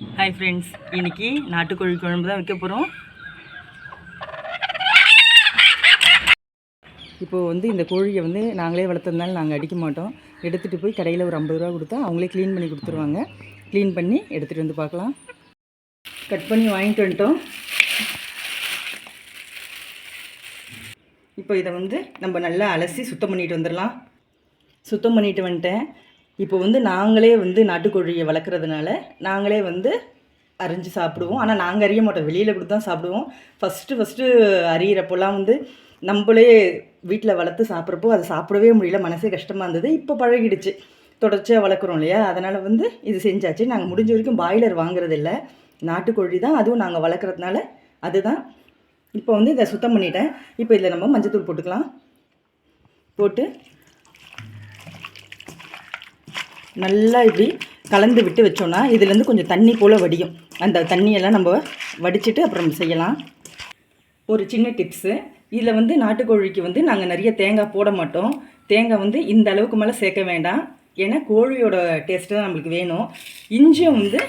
Hi friends இன்னைக்கு நாட்டுக்கோழி குழம்பு தான் வைக்க போகிறோம் இப்போது வந்து இந்த கோழியை வந்து நாங்களே வளர்த்ததுனால நாங்கள் அடிக்க மாட்டோம். எடுத்துகிட்டு போய் கடையில் ஒரு ஐம்பது ரூபா கொடுத்தா அவங்களே க்ளீன் பண்ணி கொடுத்துருவாங்க. க்ளீன் பண்ணி எடுத்துகிட்டு வந்து பார்க்கலாம். கட் பண்ணி வாங்கிட்டு வந்துட்டோம். இப்போ இதை வந்து நம்ம நல்லா அலசி சுத்தம் பண்ணிட்டு வந்துடலாம். சுத்தம் பண்ணிட்டு வந்துட்டேன். இப்போ வந்து நாங்களே வந்து நாட்டுக்கோழியை வளர்க்குறதுனால நாங்களே வந்து அரிஞ்சு சாப்பிடுவோம். ஆனால் நாங்கள் அறிய மாட்டோம். வெளியில் கொடுத்து தான் சாப்பிடுவோம். ஃபஸ்ட்டு ஃபஸ்ட்டு அறியிறப்போலாம் வந்து நம்மளே வீட்டில் வளர்த்து சாப்பிட்றப்போ அதை சாப்பிடவே முடியல. மனசே கஷ்டமாக இருந்தது. இப்போ பழகிடுச்சு. தொடர்ச்சியாக வளர்க்குறோம் இல்லையா? அதனால் வந்து இது செஞ்சாச்சு. நாங்கள் முடிஞ்ச வரைக்கும் பாய்லர் வாங்குறதில்ல. நாட்டுக்கோழி தான். அதுவும் நாங்கள் வளர்க்குறதுனால அதுதான். இப்போ வந்து இதை சுத்தம் பண்ணிட்டேன். இப்போ இதில் நம்ம மஞ்சத்தூள் போட்டுக்கலாம். போட்டு நல்லா இப்படி கலந்து விட்டு வச்சோன்னா இதுலேருந்து கொஞ்சம் தண்ணி போல் வடியும். அந்த தண்ணியெல்லாம் நம்ம வடிச்சிட்டு அப்புறம் செய்யலாம். ஒரு சின்ன டிப்ஸு இதில் வந்து நாட்டுக்கோழிக்கு வந்து நாங்கள் நிறைய தேங்காய் போட மாட்டோம். தேங்காய் வந்து இந்த அளவுக்கு மேலே சேர்க்க வேண்டாம். ஏன்னா கோழியோட டேஸ்ட்டு தான் நம்மளுக்கு வேணும். இஞ்சியும் வந்து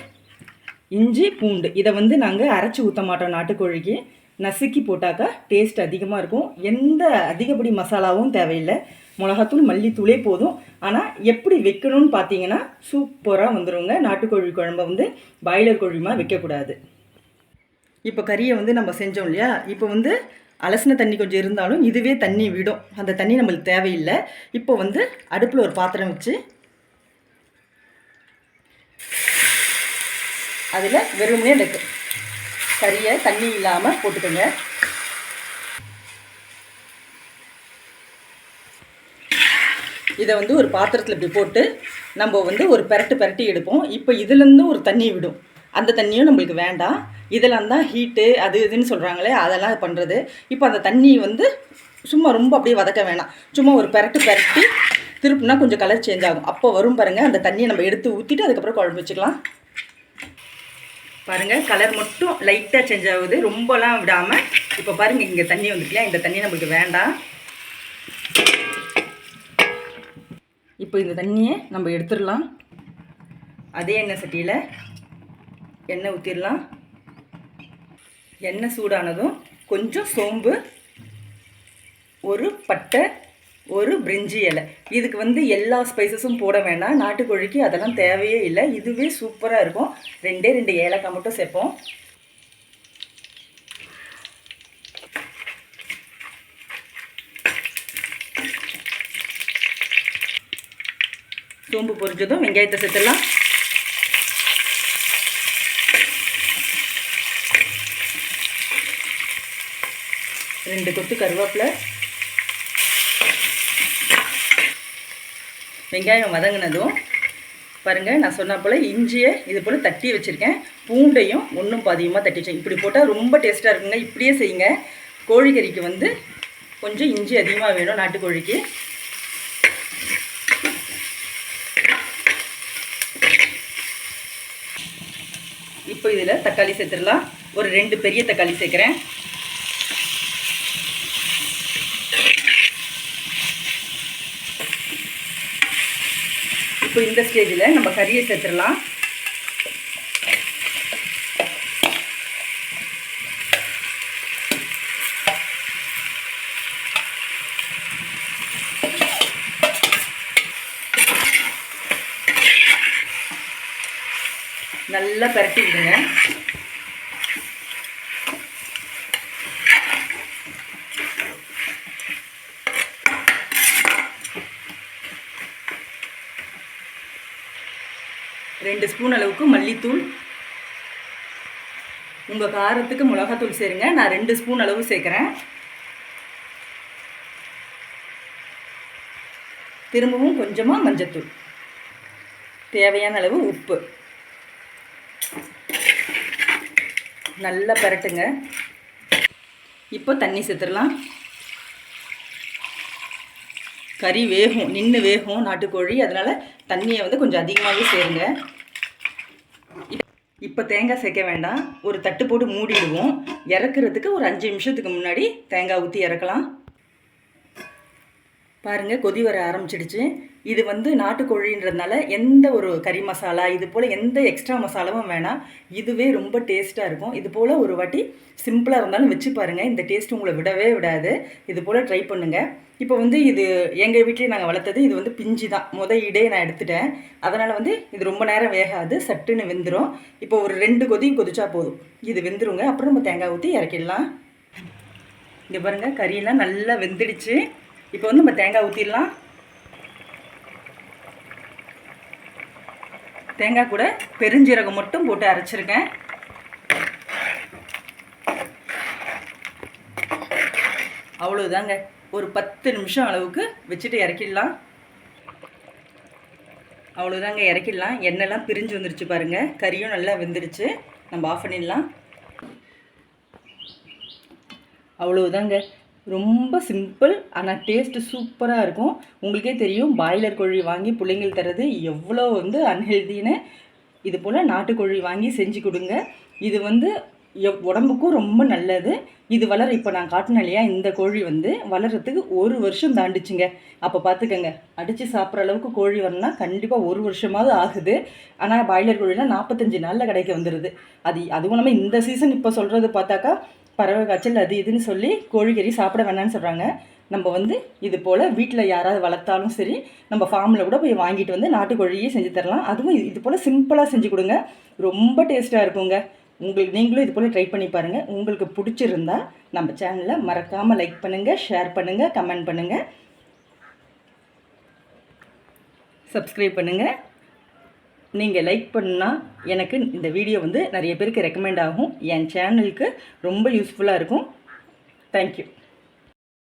இஞ்சி பூண்டு. இதை வந்து நாங்கள் அரைச்சி ஊற்ற மாட்டோம் நாட்டுக்கோழிக்கு. நசுக்கி போட்டாக்கா டேஸ்ட் அதிகமாக இருக்கும். எந்த அதிகப்படி மசாலாவும் தேவையில்லை. மிளகாத்தூள் மல்லித்தூளே போதும். ஆனால் எப்படி வைக்கணும்னு பார்த்தீங்கன்னா சூப்பராக வந்துடுங்க நாட்டுக்கோழி குழம்பை வந்து பாய்லர் கோழிமா வைக்கக்கூடாது. இப்போ கறியை வந்து நம்ம செஞ்சோம் இல்லையா? இப்போ வந்து அலசின தண்ணி கொஞ்சம் இருந்தாலும் இதுவே தண்ணி விடும். அந்த தண்ணி நம்மளுக்கு தேவையில்லை. இப்போ வந்து அடுப்பில் ஒரு பாத்திரம் வச்சு அதில் வெறுமனே இந்த கறியை தண்ணி இல்லாமல் போட்டுக்கோங்க. இதை வந்து ஒரு பாத்திரத்தில் இப்படி போட்டு நம்ம வந்து ஒரு பெரட்டு பெரட்டி எடுப்போம். இப்போ இதுலேருந்து ஒரு தண்ணி விடும். அந்த தண்ணியும் நம்மளுக்கு வேண்டாம். இதெல்லாம் தான் ஹீட்டு அது இதுன்னு சொல்கிறாங்களே அதெல்லாம் பண்ணுறது இப்போ அந்த தண்ணி வந்து சும்மா ரொம்ப அப்படியே வதக்க வேணாம். சும்மா ஒரு பெரட்டு பெரட்டி திருப்பினா கொஞ்சம் கலர் சேஞ்ச் ஆகும். அப்போ வரும் பாருங்கள் அந்த தண்ணியை நம்ம எடுத்து ஊற்றிட்டு அதுக்கப்புறம் குழம்பு வச்சுக்கலாம். பாருங்கள் கலர் மட்டும் லைட்டாக சேஞ்ச் ஆகுது. ரொம்பலாம் விடாமல் இப்போ பாருங்கள் இங்கே தண்ணி வந்துருக்கலையா இந்த தண்ணி நம்மளுக்கு வேண்டாம். இப்போ இந்த தண்ணியை நம்ம எடுத்துடலாம். அதே எண்ணெய் சட்டியில் எண்ணெய் ஊற்றிடலாம் எண்ணெய் சூடானதும் கொஞ்சம் சோம்பு ஒரு பட்டை ஒரு பிரிஞ்சி இலை. இதுக்கு வந்து எல்லா ஸ்பைசஸும் போட வேண்டாம் நாட்டுக்கோழிக்கு அதெல்லாம் தேவையே இல்லை. இதுவே சூப்பராக இருக்கும். ரெண்டே ரெண்டு ஏலக்காய் மட்டும் சேர்ப்போம். சோம்பு பொரிஞ்சதும் வெங்காயத்தை சேர்த்துடலாம். ரெண்டு கொத்து கருவேப்பிலை. வெங்காயம் வதங்கினதும் பாருங்கள் நான் சொன்ன போல் இஞ்சியை இது போல் தட்டி வச்சுருக்கேன். பூண்டையும் ஒன்றும் பாதியமாக தட்டி வச்சேன் இப்படி போட்டால் ரொம்ப டேஸ்ட்டாக இருக்குங்க. இப்படியே செய்யுங்க. கோழிக்கறிக்கு வந்து கொஞ்சம் இஞ்சி அதிகமாக வேணும் நாட்டுக்கோழிக்கு. இப்போ இதில் தக்காளி சேர்த்துடலாம். ஒரு ரெண்டு பெரிய தக்காளி சேர்க்குறேன். இப்போ இந்த ஸ்டேஜில் நம்ம கறியை சேர்த்துடலாம். நல்லா பரட்டி விடுங்க ரெண்டு ஸ்பூன் அளவுக்கு மல்லித்தூள். உங்கள் காரத்துக்கு மிளகாத்தூள் சேருங்க. நான் ரெண்டு ஸ்பூன் அளவு சேர்க்குறேன். திரும்பவும் கொஞ்சமாக மஞ்சத்தூள். தேவையான அளவு உப்பு. நல்லா பரட்டுங்க. இப்போ தண்ணி சேர்த்துடலாம் கறி வேகும் நின்று வேகும் நாட்டுக்கோழி அதனால் தண்ணியை வந்து கொஞ்சம் அதிகமாகவே சேருங்க. இப்போ தேங்காய் சேர்க்க வேண்டாம். ஒரு தட்டு போட்டு மூடிடுவோம். இறக்குறதுக்கு ஒரு அஞ்சு நிமிஷத்துக்கு முன்னாடி தேங்காய் ஊற்றி இறக்கலாம். பாருங்கள் கொதி வர ஆரம்பிச்சிடுச்சு. இது வந்து நாட்டுக்கோழின்றதுனால எந்த ஒரு கறி மசாலா இது போல் எந்த எக்ஸ்ட்ரா மசாலாவும் வேணாம். இதுவே ரொம்ப டேஸ்ட்டாக இருக்கும். இது போல் ஒரு வாட்டி சிம்பிளாக இருந்தாலும் வச்சு பாருங்கள் இந்த டேஸ்ட் உங்களை விடவே விடாது. இது போல் ட்ரை பண்ணுங்கள் இப்போ வந்து இது எங்கள் வீட்லேயே நாங்கள் வளர்த்தது இது வந்து பிஞ்சு தான். முத இடே நான் எடுத்துட்டேன். அதனால் வந்து இது ரொம்ப நேரம் வேகாது. சட்டுன்னு வெந்துடும் இப்போ ஒரு ரெண்டு கொதி கொதிச்சா போதும். இது வெந்துருங்க. அப்புறம் நம்ம தேங்காய் ஊற்றி இறக்கிடலாம். இங்கே பாருங்கள் கறியெல்லாம் நல்லா வெந்துடுச்சு. இப்போ வந்து நம்ம தேங்காய் ஊற்றிடலாம் தேங்காய் கூட பெருஞ்சீரகம் மட்டும் போட்டு அரைச்சிருக்கேன். அவ்வளோதாங்க ஒரு பத்து நிமிஷம் அளவுக்கு வச்சுட்டு இறக்கிடலாம். அவ்வளோதாங்க இறக்கிடலாம். எண்ணெய்லாம் பிரிஞ்சு வந்துருச்சு பாருங்கள் கறியும் நல்லா வெந்துருச்சு. நம்ம ஆஃப் பண்ணிடலாம். அவ்வளோதாங்க ரொம்ப சிம்பிள் ஆனால் டேஸ்ட்டு சூப்பராக இருக்கும். உங்களுக்கே தெரியும் பாய்லர் கோழி வாங்கி பிள்ளைங்கள் தர்றது எவ்வளோ வந்து அன்ஹெல்தின்னு இது போல் நாட்டுக்கோழி வாங்கி செஞ்சு கொடுங்க. இது வந்து எவ் உடம்புக்கும் ரொம்ப நல்லது. இது வளர இப்போ நான் காட்டினேன் இல்லையா இந்த கோழி வந்து வளர்கிறதுக்கு ஒரு வருஷம் தாண்டிச்சுங்க. அப்போ பார்த்துக்கங்க அடித்து சாப்பிட்ற அளவுக்கு கோழி வரணும்னா கண்டிப்பாக ஒரு வருஷமாவது ஆகுது. ஆனால் பாய்லர் கோழிலாம் நாற்பத்தஞ்சு நாளில் கிடைக்க வந்துடுது அது அதுவும் இல்லாமல் இந்த சீசன் இப்போ சொல்கிறது பார்த்தாக்கா பறவை காய்ச்சல் அது இதுன்னு சொல்லி கோழிக்கறி சாப்பிட வேணாம்னு சொல்கிறாங்க நம்ம வந்து இது போல் வீட்டில் யாராவது வளர்த்தாலும் சரி நம்ம ஃபார்மில் கூட போய் வாங்கிட்டு வந்து நாட்டுக்கோழியே செஞ்சு தரலாம். அதுவும் இது- போல் சிம்பிளாக செஞ்சு கொடுங்க. ரொம்ப டேஸ்ட்டாக இருக்குங்க. உங்களுக்கு நீங்களும் இது போல் ட்ரை பண்ணி பாருங்கள் உங்களுக்கு பிடிச்சிருந்தா நம்ம சேனலை மறக்காமல் லைக் பண்ணுங்கள் ஷேர் பண்ணுங்கள் கமெண்ட் பண்ணுங்கள் சப்ஸ்கிரைப் பண்ணுங்கள் நீங்கள் லைக் பண்ணால் எனக்கு இந்த வீடியோ வந்து நிறைய பேருக்கு ரெக்கமெண்ட் ஆகும். என் சேனலுக்கு ரொம்ப யூஸ்ஃபுல்லாக இருக்கும். தேங்க்யூ